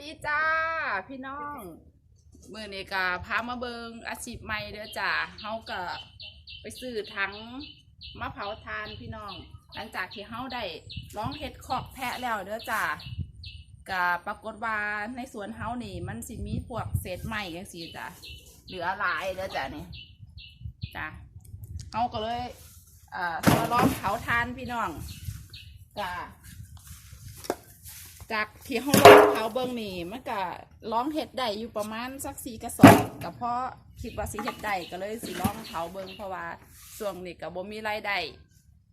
ดีจ้า พี่น้องมือนี้ก็พามาเบิงอาชีพใหม่เด้อจ้าเฮาก็ไปซื้อถังมะเผาทานพี่น้อง หลังจากที่เฮาได้ร้องเฮ็ดขอกแพะแล้วเด้อจ้าก็ปรากฏว่าในสวนเฮานี่ มันสิมีพวกเศษไม้จังซี่จ้ะเหลือหลายเด้อจ้านี่จ้าเฮาก็เลยเอ่อมาลองเผาทานพี่น้องจ้า จากที่เขาลองเผาเบิ้งนี่มันก็ร้องเห็ดได้อยู่ประมาณสักสี่กระสอบก็เพราะคิดว่าสิเห็ดได้ก็เลยสิลองเผาเบิ้งเพราะว่าช่วงนี้ก็บ่มีรายได้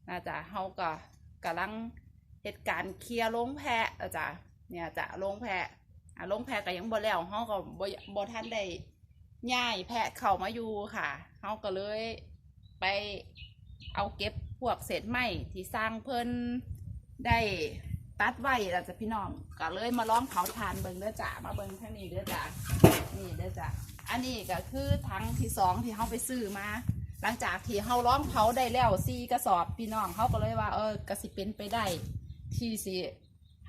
นะจ๊ะเฮาก็กำลังเหตุการณ์เคลียร์ลงแพะนะจ๊ะเนี่ยจะลงแพะอะลงแพะก็ยังบ่แล้วเฮาก็บ่บ่ทันได้ย้ายแพะเข้ามาอยู่ค่ะเฮาก็เลยไปเอาเก็บพวกเศษไม้ที่สร้างเพิ่นได้ ตัดไว้แล้วจ้ะพี่น้องก็เลยมาลองเผาทานเบิ่งเด้อจ้ะมาเบิ่งทางนี้เด้อจ้ะนี่เด้อจ้ะอันนี้ก็คือถังที่สองที่เฮาไปซื้อมา หลังจากที่เฮาลองเผาได้แล้วสี่กระสอบพี่น้องเฮาก็เลยว่า เออก็สิเป็นไปได้ ที่สิ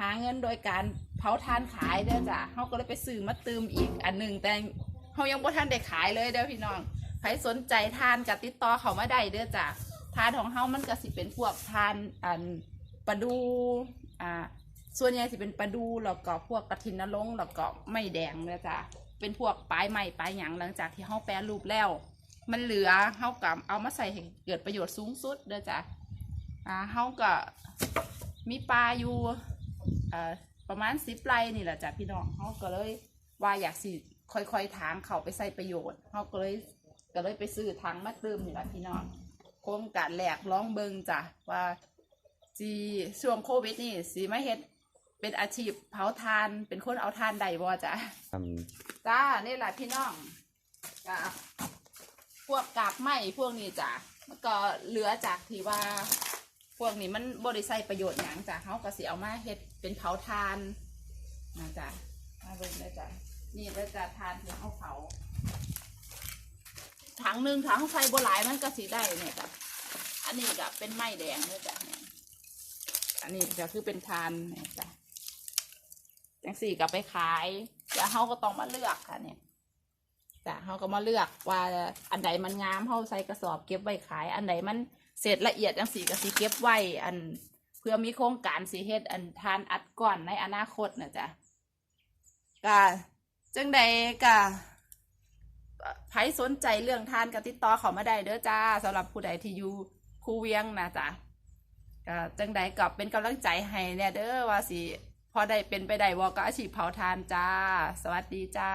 หาเงินโดยการเผาทานขายเด้อจ้ะเฮาก็เลยไปซื้อมาเติมอีกอันหนึ่งแต่เฮายังบ่ทันได้ขายเลยเด้อพี่น้องใครสนใจทานก็ติดต่อเขามาได้เด้อจ้ะทานของเฮามันก็สิเป็นพวกทานอันปลาดู อ่าส่วนใหญ่สิเป็นปลาดูแล้วก็พวกกระทินนรงแล้วก็ไม่แดงเลยจ้ะเป็นพวกปลายใหม่ปลายหยังหลังจากที่เฮาแปรรูปแล้ว มันเหลือเฮากับเอามาใส่ให้เกิดประโยชน์สูงสุดเด้อจ้ะอ่าเฮาก็มีปลาอยู่อ่าประมาณสิบไร่นี่แหละจ้ะพี่น้องเฮาก็เลยว่าอยากสิค่อยๆทางเขาไปใส่ประโยชน์เฮาก็เลยก็เลยไปซื้อทางมาเติมนี่แหละพี่น้องโครงการแหลกร้องเบิงจ้ะว่า จีช่วงโควิดนี่สีมาเฮ็ดเป็นอาชีพเผาทานเป็นคนเอาทานได้บ่จ้ะทจ้านี่แหละพี่น้องจ้ะพวกกากไหมพวกนี้จ้ะมันก็เหลือจากที่ว่า พวกนี้มันบริใช้ประโยชน์อย่างจ้ะเขาก็สิเอามาเฮ็ดเป็นเผาทานนะจ้ะมาเบิ่งเลยจ้ะนี่เลยจ้ะทานที่เขาเผาถังหนึ่งถังไฟบัหลายมันก็สิได้เนี่ยจ้ะอันนี้ก็เป็นไม้แดงเลยจ้ะเนี่ย อันนี้ก็คือเป็นทานเนี่จ้ะจังสี่ก็ไปขายแต่เฮาก็ต้องมาเลือกค่ะเนี่ยจ้ะเฮาก็มาเลือกว่าอันใดมันงามเฮาใส่กระสอบเก็บไว้ขาย อันใดมันเสร็จละเอียดจังสี่ก็สิเก็บไว้อัน เพื่อมีโครงการสิเฮ็ดอันทานอัดก่อนในอนาคตนะจ๊ะก็จังใดก็ใครสนใจเรื่องทานก็ติดต่อเขามาได้เด้อจ้าสำหรับผู้ใดที่อยู่คูเวียงนะจ๊ะ ก็จังใดก็เป็นกำลังใจให้เนี่ยเด้อว่าสิพอได้เป็นไปได้วก็อาชีพเผาทานจ้า สวัสดีจ้า